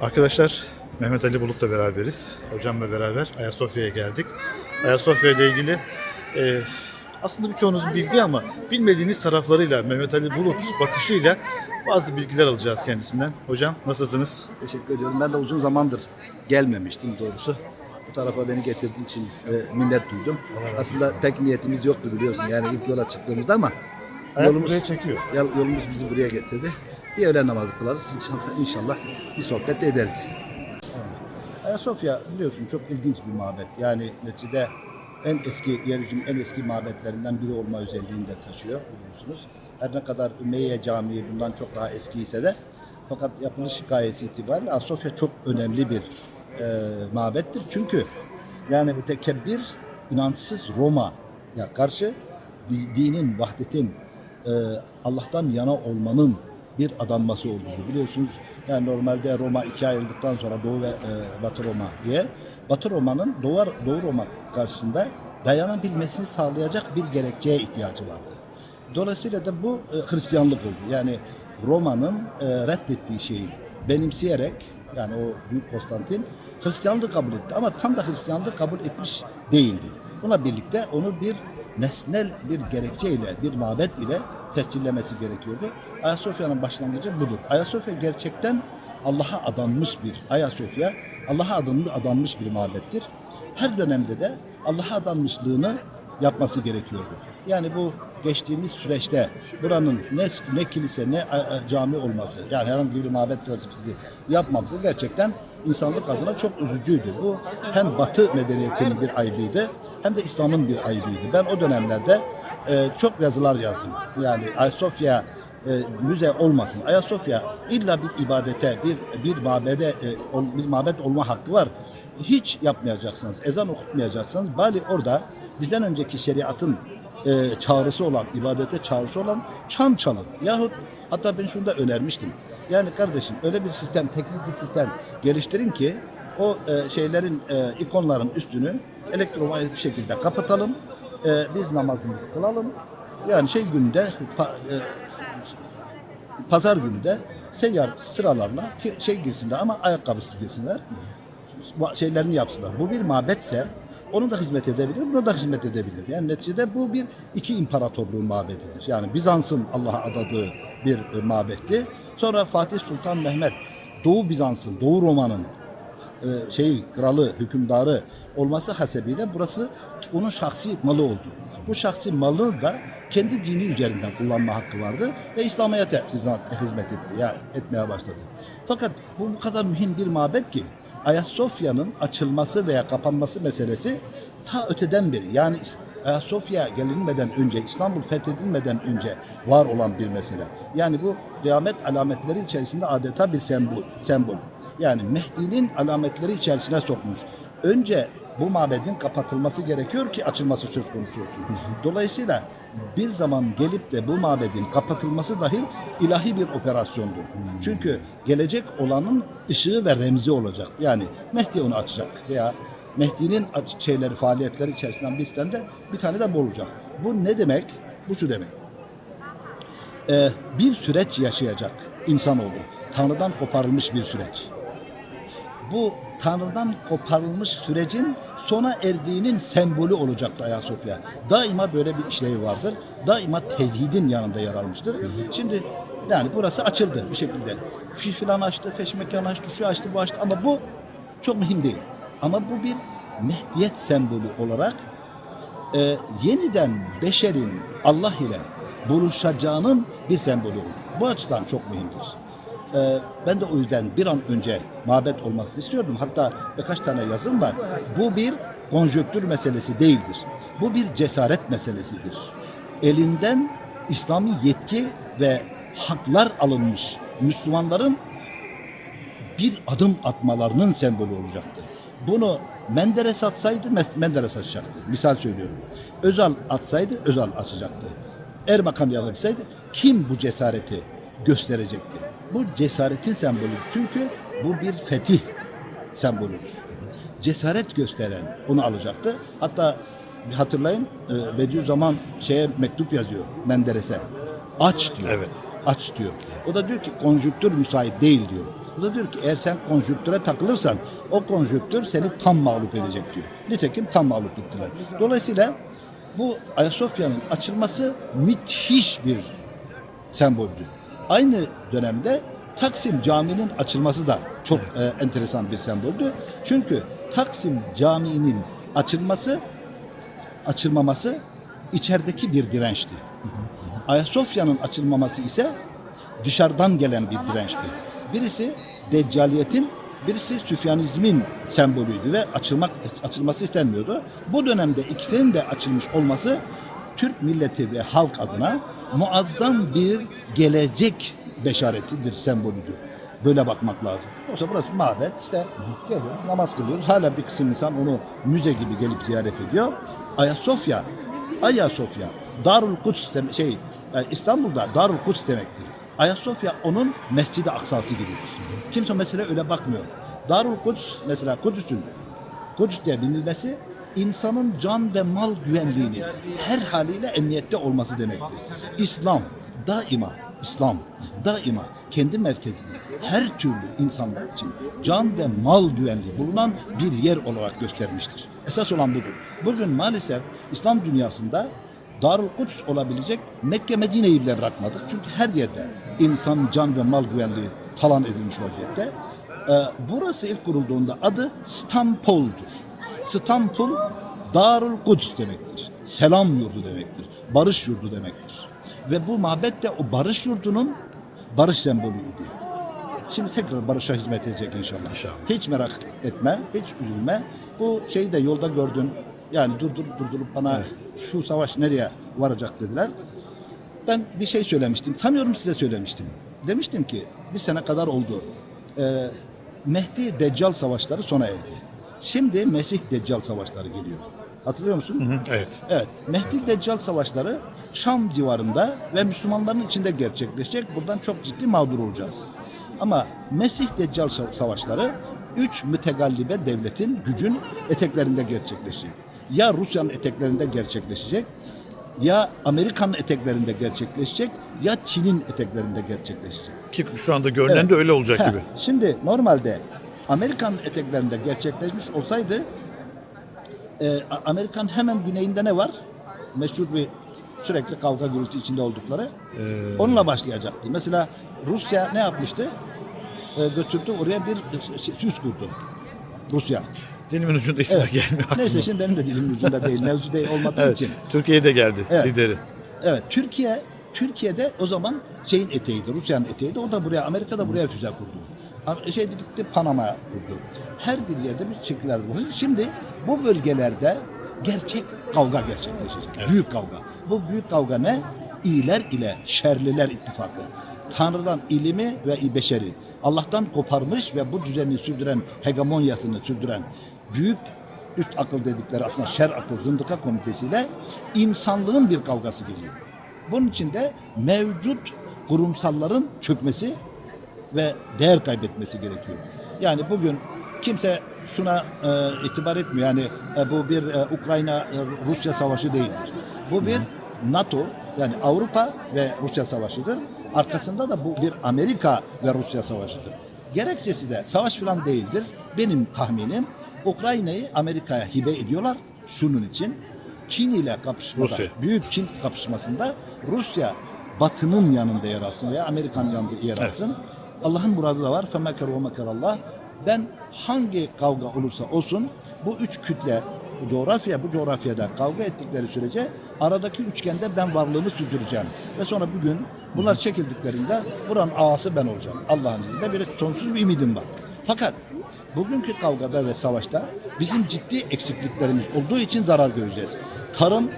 Arkadaşlar Mehmet Ali Bulut'la beraberiz. Hocamla beraber Ayasofya'ya geldik. Ayasofya ile ilgili e, aslında birçoğunuzun bildiği ama bilmediğiniz taraflarıyla Mehmet Ali Bulut bakışıyla bazı bilgiler alacağız kendisinden. Hocam nasılsınız? Teşekkür ediyorum. Ben de uzun zamandır gelmemiştim doğrusu. Bu tarafa beni getirdiğin için e, minnet duydum. Aslında pek niyetimiz yoktu biliyorsun. Yani ilk yola çıktığımızda ama Hayat yolumuz, buraya çekiyor. yol- yolumuz bizi buraya getirdi. Bir öğlen namazı kılarız. İnşallah, inşallah bir sohbet de ederiz. Ayasofya biliyorsun çok ilginç bir mabet. Yani neticede en eski, yeryüzünün en eski mabetlerinden biri olma özelliğini de taşıyor biliyorsunuz. Her ne kadar Ümeyye Camii bundan çok daha eski ise de fakat yapılış hikayesi itibariyle Ayasofya çok önemli bir e, mabettir. Çünkü yani mütekebbir, inançsız Roma'ya karşı di- dinin, vahdetin, e, Allah'tan yana olmanın bir adanması olduğunu biliyorsunuz. Yani normalde Roma ikiye ayrıldıktan sonra Doğu ve e, Batı Roma diye Batı Roma'nın Doğu, Doğu Roma karşısında dayanabilmesini sağlayacak bir gerekçeye ihtiyacı vardı. Dolayısıyla da bu e, Hristiyanlık oldu. Yani Roma'nın e, reddettiği şeyi benimseyerek yani o Büyük Konstantin Hristiyanlığı kabul etti ama tam da Hristiyanlığı kabul etmiş değildi. Buna birlikte onu bir nesnel bir gerekçeyle, bir mabet ile tescillemesi gerekiyordu. Ayasofya'nın başlangıcı budur. Ayasofya gerçekten Allah'a adanmış bir Ayasofya, Allah'a adanmış, adanmış bir mabettir. Her dönemde de Allah'a adanmışlığını yapması gerekiyordu. Yani bu geçtiğimiz süreçte buranın ne, ne kilise ne cami olması, yani herhangi bir mabet vazifesi yapmaması gerçekten insanlık adına çok üzücüydü. Bu hem Batı medeniyetinin bir aybıydı hem de İslam'ın bir aybıydı. Ben o dönemlerde e, çok yazılar yazdım. Yani Ayasofya e, müze olmasın. Ayasofya illa bir ibadete, bir bir mabede, e, ol- bir mabet olma hakkı var. Hiç yapmayacaksınız, ezan okutmayacaksınız. Bali orada bizden önceki şeriatın e, çağrısı olan, ibadete çağrısı olan çan çalın. Yahut hatta ben şunu da önermiştim. Yani kardeşim öyle bir sistem, teknik bir sistem geliştirin ki o e, şeylerin, e, ikonların üstünü elektromanyetik şekilde kapatalım. E, biz namazımızı kılalım. Yani şey günde e, pazar günü de seyyar sıralarla şey girsinler ama ayakkabısız girsinler. Şeylerini yapsınlar. Bu bir mabetse onun da hizmet edebilir, buna da hizmet edebilir. Yani neticede bu bir iki imparatorluğun mabedidir. Yani Bizans'ın Allah'a adadığı bir e, mabetti. Sonra Fatih Sultan Mehmet Doğu Bizans'ın, Doğu Roma'nın e, şeyi kralı, hükümdarı olması hasebiyle burası onun şahsi malı oldu. Bu şahsi malını da kendi dini üzerinden kullanma hakkı vardı ve İslamiyet'e hizmet etti, yani etmeye başladı. Fakat bu bu kadar mühim bir mabet ki Ayasofya'nın açılması veya kapanması meselesi ta öteden beri yani Ayasofya gelinmeden önce, İstanbul fethedilmeden önce var olan bir mesele. Yani bu kıyamet alametleri içerisinde adeta bir sembol. sembol. Yani Mehdi'nin alametleri içerisine sokmuş. Önce bu mabedin kapatılması gerekiyor ki açılması söz konusu olsun. Dolayısıyla bir zaman gelip de bu mabedin kapatılması dahi ilahi bir operasyondur. Çünkü gelecek olanın ışığı ve remzi olacak. Yani Mehdi onu açacak veya Mehdi'nin şeyleri, faaliyetleri içerisinden bir tane de bir tane de bu olacak. Bu ne demek? Bu şu demek. Ee, bir süreç yaşayacak insanoğlu. Tanrı'dan koparılmış bir süreç. Bu Tanrı'dan koparılmış sürecin sona erdiğinin sembolü olacaktı Ayasofya. Daima böyle bir işlevi vardır. Daima tevhidin yanında yer almıştır. Şimdi yani burası açıldı bir şekilde. Fil filan açtı, feşmekan açtı, şu açtı, bu açtı ama bu çok mühim değil. Ama bu bir mehdiyet sembolü olarak e, yeniden beşerin Allah ile buluşacağının bir sembolü oldu. Bu açıdan çok mühimdir. E, ben de o yüzden bir an önce mabet olmasını istiyordum. Hatta birkaç tane yazım var. Bu bir konjöktür meselesi değildir. Bu bir cesaret meselesidir. Elinden İslami yetki ve haklar alınmış Müslümanların bir adım atmalarının sembolü olacaktı. Bunu Menderes atsaydı Menderes açacaktı. Misal söylüyorum. Özal atsaydı Özal açacaktı. Erbakan yapabilseydi kim bu cesareti gösterecekti? Bu cesaretin sembolü. Çünkü bu bir fetih sembolüdür. Cesaret gösteren onu alacaktı. Hatta hatırlayın e, Bediüzzaman şeye mektup yazıyor Menderes'e. Aç diyor. Evet. Aç diyor. O da diyor ki konjüktür müsait değil diyor. Bu da diyor ki eğer sen konjüktüre takılırsan o konjüktür seni tam mağlup edecek diyor. Nitekim tam mağlup ettiler. Dolayısıyla bu Ayasofya'nın açılması müthiş bir semboldü. Aynı dönemde Taksim Camii'nin açılması da çok e, enteresan bir semboldü. Çünkü Taksim Camii'nin açılması, açılmaması içerideki bir dirençti. Ayasofya'nın açılmaması ise dışarıdan gelen bir dirençti. Birisi Deccaliyetin, birisi Süfyanizmin sembolüydü ve açılmak açılması istenmiyordu. Bu dönemde ikisinin de açılmış olması Türk milleti ve halk adına muazzam bir gelecek beşaretidir, sembolüdür. Böyle bakmak lazım. Yoksa burası mabet işte geliyoruz namaz kılıyoruz. Hala bir kısım insan onu müze gibi gelip ziyaret ediyor. Ayasofya, Ayasofya, Darul Kuds dem- şey e, İstanbul'da Darul Kuds demektir. Ayasofya onun Mescid-i Aksası gibidir. Kimse mesele öyle bakmıyor. Darul Kuds mesela Kudüs'ün Kudüs diye bilinmesi insanın can ve mal güvenliğini her haliyle emniyette olması demektir. İslam daima İslam daima kendi merkezini her türlü insanlar için can ve mal güvenliği bulunan bir yer olarak göstermiştir. Esas olan budur. Bugün maalesef İslam dünyasında Darul Kuds olabilecek Mekke Medine'yi bile bırakmadık. Çünkü her yerde insan can ve mal güvenliği talan edilmiş vaziyette. Ee, burası ilk kurulduğunda adı Stampol'dur. Stampol Darul Kuds demektir. Selam yurdu demektir. Barış yurdu demektir. Ve bu mabet de o barış yurdunun barış sembolüydü. Şimdi tekrar barışa hizmet edecek inşallah. İnşallah. Hiç merak etme, hiç üzülme. Bu şeyi de yolda gördün. Yani durdurup durdurup bana şu savaş nereye varacak dediler. Ben bir şey söylemiştim. Tanıyorum size söylemiştim. Demiştim ki bir sene kadar oldu. Ee, Mehdi Deccal savaşları sona erdi. Şimdi Mesih Deccal savaşları geliyor. Hatırlıyor musun? Evet. Evet. Mehdi Deccal savaşları Şam civarında ve Müslümanların içinde gerçekleşecek. Buradan çok ciddi mağdur olacağız. Ama Mesih Deccal sa- savaşları üç mütegallibe devletin gücün eteklerinde gerçekleşecek. Ya Rusya'nın eteklerinde gerçekleşecek, ya Amerika'nın eteklerinde gerçekleşecek, ya Çin'in eteklerinde gerçekleşecek. Ki şu anda görünen Evet. de öyle olacak Heh, gibi. Şimdi normalde Amerikan eteklerinde gerçekleşmiş olsaydı e, Amerikan hemen güneyinde ne var? Meşhur bir sürekli kavga gürültü içinde oldukları. Ee, Onunla başlayacaktı. Mesela Rusya ne yapmıştı? E, götürdü oraya bir şey- süs kurdu. Rusya. Dilimin ucunda ismi Evet. gelmiyor aklıma. Neyse şimdi benim de dilimin ucunda değil. Mevzu değil olmadığı Evet. için. Türkiye'de geldi Evet. lideri. Evet Türkiye Türkiye'de o zaman şeyin eteğiydi, Rusya'nın eteğiydi. O da buraya, Amerika da buraya füze kurdu. Am- Şey gitti Panama'ya kurdu. Her bir yerde bir şekiller var. Şimdi bu bölgelerde gerçek kavga gerçekleşecek. Büyük kavga. Bu büyük kavga ne? İyiler ile şerliler ittifakı. Tanrı'dan ilimi ve beşeri. Allah'tan koparmış ve bu düzeni sürdüren, hegemonyasını sürdüren büyük üst akıl dedikleri aslında şer akıl zındıka komitesiyle insanlığın bir kavgası geliyor. Bunun için de mevcut kurumsalların çökmesi ve değer kaybetmesi gerekiyor. Yani bugün kimse şuna e, itibar etmiyor. Yani e, bu bir e, Ukrayna-Rusya savaşı değildir. Bu bir NATO yani Avrupa ve Rusya savaşıdır. Arkasında da bu bir Amerika ve Rusya savaşıdır. Gerekçesi de savaş falan değildir. Benim tahminim Ukrayna'yı Amerika'ya hibe ediyorlar. Şunun için Çin ile kapışmada, Rusya. büyük Çin kapışmasında Rusya Batı'nın yanında yer alsın veya Amerika'nın yanında yer alsın. Allah'ın muradı da var. Femeker ve Allah. Ben hangi kavga olursa olsun bu üç kütle bu coğrafya bu coğrafyada kavga ettikleri sürece aradaki üçgende ben varlığımı sürdüreceğim. Ve sonra bir gün bunlar çekildiklerinde buranın ağası ben olacağım. Allah'ın izniyle böyle sonsuz bir ümidim var. Fakat bugünkü kavgada ve savaşta bizim ciddi eksikliklerimiz olduğu için zarar göreceğiz. Tarım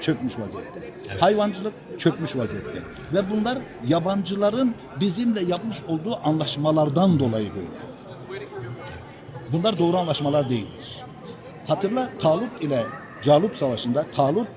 çökmüş vaziyette. Hayvancılık çökmüş vaziyette. Ve bunlar yabancıların bizimle yapmış olduğu anlaşmalardan dolayı böyle. Bunlar doğru anlaşmalar değildir. Hatırla Talut ile Calut savaşında Talut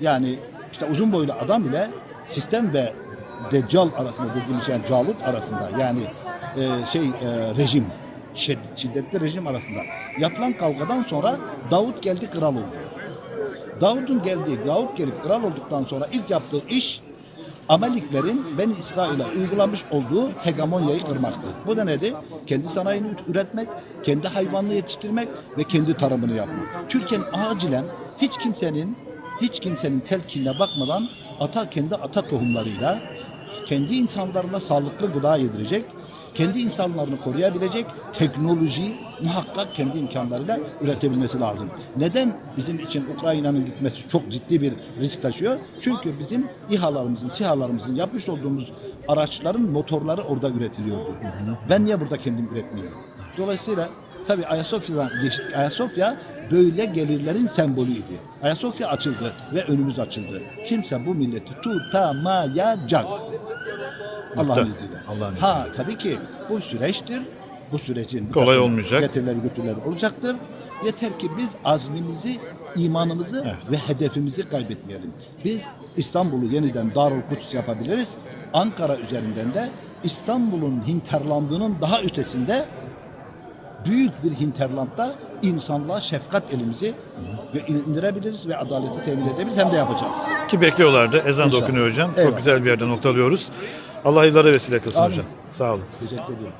yani işte uzun boylu adam ile sistem ve Deccal arasında dediğimiz yani Calut arasında yani e, şey e, rejim şid- şiddetli rejim arasında yapılan kavgadan sonra Davut geldi kral oldu. Davud'un geldiği, Davud gelip kral olduktan sonra ilk yaptığı iş Ameliklerin Beni İsrail'e uygulamış olduğu hegemonyayı kırmaktı. Bu da nedir? Kendi sanayini üretmek, kendi hayvanını yetiştirmek ve kendi tarımını yapmak. Türkiye'nin acilen hiç kimsenin hiç kimsenin telkinine bakmadan ata kendi ata tohumlarıyla kendi insanlarına sağlıklı gıda yedirecek, kendi insanlarını koruyabilecek teknoloji muhakkak kendi imkanlarıyla üretebilmesi lazım. Neden bizim için Ukrayna'nın gitmesi çok ciddi bir risk taşıyor? Çünkü bizim İHA'larımızın, SİHA'larımızın yapmış olduğumuz araçların motorları orada üretiliyordu. Ben niye burada kendim üretmiyorum? Dolayısıyla tabii Ayasofya'dan geçtik. Ayasofya böyle gelirlerin sembolüydü. Ayasofya açıldı ve önümüz açıldı. Kimse bu milleti tutamayacak. Allah'ın izniyle. Allah'ın Ha tabii ki bu süreçtir. Bu sürecin Kolay olmayacak. Getirileri götürüleri olacaktır. Yeter ki biz azmimizi, imanımızı Evet. ve hedefimizi kaybetmeyelim. Biz İstanbul'u yeniden Darül Kudüs yapabiliriz. Ankara üzerinden de İstanbul'un hinterlandının daha ötesinde büyük bir hinterlandda insanlığa şefkat elimizi ve indirebiliriz ve adaleti temin edebiliriz hem de yapacağız. Ki bekliyorlardı. Ezan da okunuyor hocam. Çok Eyvallah. güzel bir yerde noktalıyoruz. Allah yıllara vesile kılsın Amin. hocam. Sağ olun. Teşekkür ediyorum.